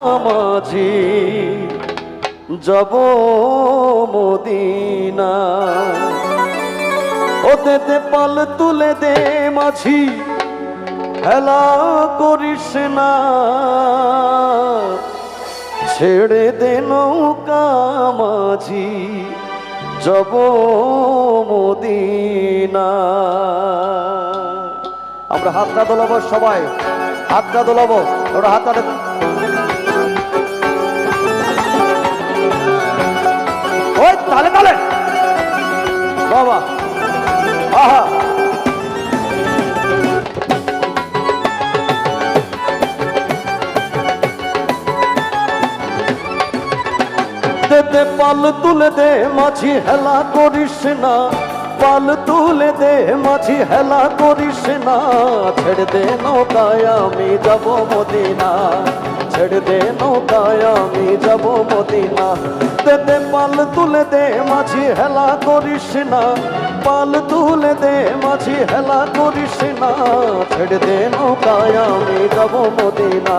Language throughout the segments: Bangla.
মাঝি যাব মদিনা। ওতে পাল তুলে দে মাঝি, হেলা করিস না। ছেড়ে দে নৌকা মাঝি, যাব মদিনা। আমরা হাতটা দোলাবো সবাই হাতটা দোলাবো, ওরা হাতটা দে দে পাল তুলে দে মাঝি হেলা করিস না পাল তুলে দে মাঝি হেলা করিস না ছেড়ে দে নৌকায় আমি যাব মদিনা ছেড়ে দে নৌকায় আমি যাব মদিনা দে দে পাল তুলে দে মাঝি হেলা করিস না পাল তুলে দে মাঝি হেলা করিস না ছেড়ে দে নৌকায় আমি যাব মদিনা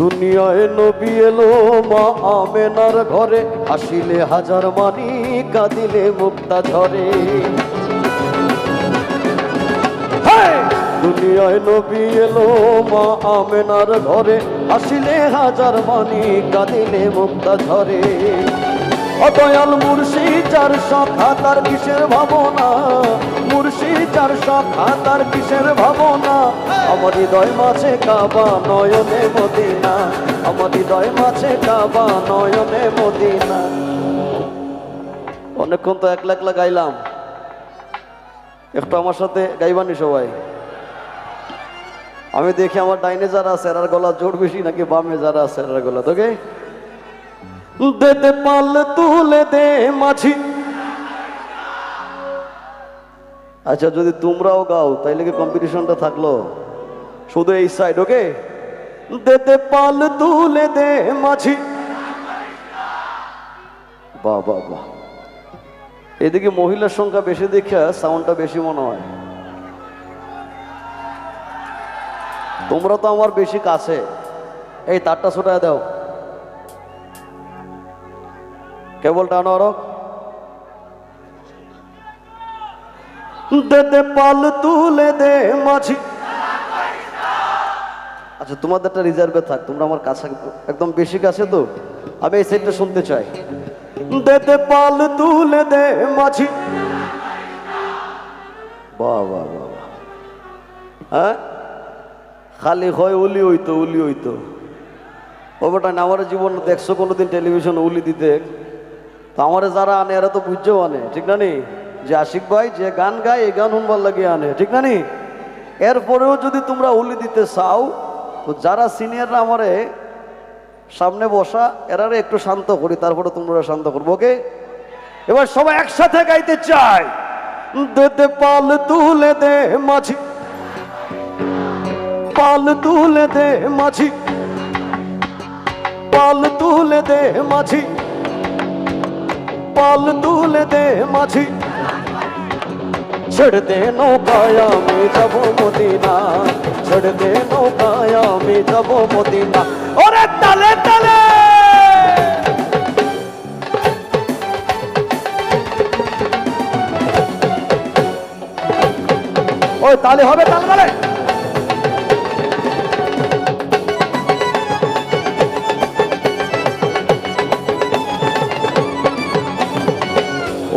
দুনিয়ায় নবী এলো মা আমেনার ঘরে হাসিলে হাজার মানি, কাঁদিলে মুক্তা ঝরে! দুনিয়ায় নবী এলো মা আমেনার ঘরে, আসিলে হাজার মানি, কাঁদিলে মুক্তা ঝরে। অদয়াল মুর্শি চার সখা তার কিসের ভাবনা? অনেকক্ষণ তো একলা একলা গাইলাম। একটু আমার সাথে গাইবানি সবাই। আমি দেখি আমার ডাইনে যারা আছে, এরার গলা জোর বেশি নাকি বামে যারা আছে, এরার গলা। তোকে? দে দে পাল, তুলে দে মাঝি। আচ্ছা যদি তোমরাও গাও, তাইলে কি কম্পিটিশনটা থাকল? শুধু এই সাইড ওকে দে দে পাল তুলে দে মাঝি। বা বা বাহ। এদিকে মহিলার সংখ্যা বেশি দেখে সাউন্ডটা বেশি মনে হয়। তোমরা তো আমার বেশি কাছে। এই তারটা ছোটায় দাও। কেবল টানো আরও। দে দে পাল তুলে দে মাঝি। আচ্ছা তোমাদেরটা রিজার্ভে থাক, তোমরা আমার কাছে একদম বেশি কাছে তো? আমি এই সাইডটা শুনতে চাই। দে দে পাল তুলে দে মাঝি। বাহ বাহ বাহ। হ্যাঁ? খালি হয় উলি হইতো উলি হইতো। ও বেটা আমার জীবন দেখছ কোনোদিন টেলিভিশন উলি দিতে? তো আমার যারা আনে, এরা তো বুঝছেও আনে, ঠিক না নি? যে আশিক ভাই যে গান গায়, এই গান শুনবার লাগে আনে, ঠিক না নি? এরপরেও যদি তোমরা উলি দিতে চাও, তো যারা সিনিয়ররা আমারে সামনে বসা, এরারে একটু শান্ত করি, তারপরে তোমরা শান্ত করব, ওকে? এবার সবাই একসাথে গাইতে চাই। দে দে পাল তুলে দে মাঝি। পাল তুলে দে মাঝি। পাল তুলে দে মাঝি। পাল তুলে দে মাঝি। ছেড়ে দে নৌকায় আমি যাব মদিনা। ছেড়ে দে নৌকায় আমি যাব মদিনা। ওরে তালে তালে! ওই তালে হবে তালে তালে!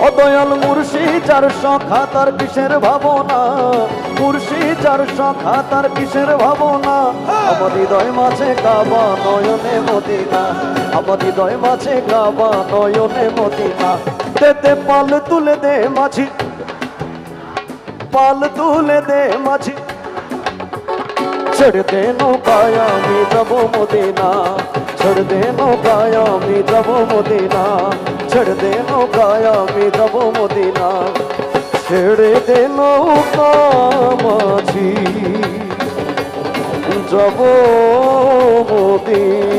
ও দয়াল মুর্শি, যার সখা তার কিসের ভাবনা? মুর্শি, যার সখা তার কিসের ভাবনা? আমার হৃদয় মাঝে কাবা নয়নে মদিনা। আমার হৃদয় মাঝে কাবা নয়নে মদিনা। দেতে পাল তুলে দে মাঝি। পাল তুলে দে মাঝি। ছেড়ে দে নৌকায়, আমি যাব মদিনা। ছেড়ে দে নৌকায় আমি যাব মদিনা ছেড়ে দে নৌকায় আমি যাব মদিনা ছেড়ে দে নৌকা মাঝি যাব মদিনা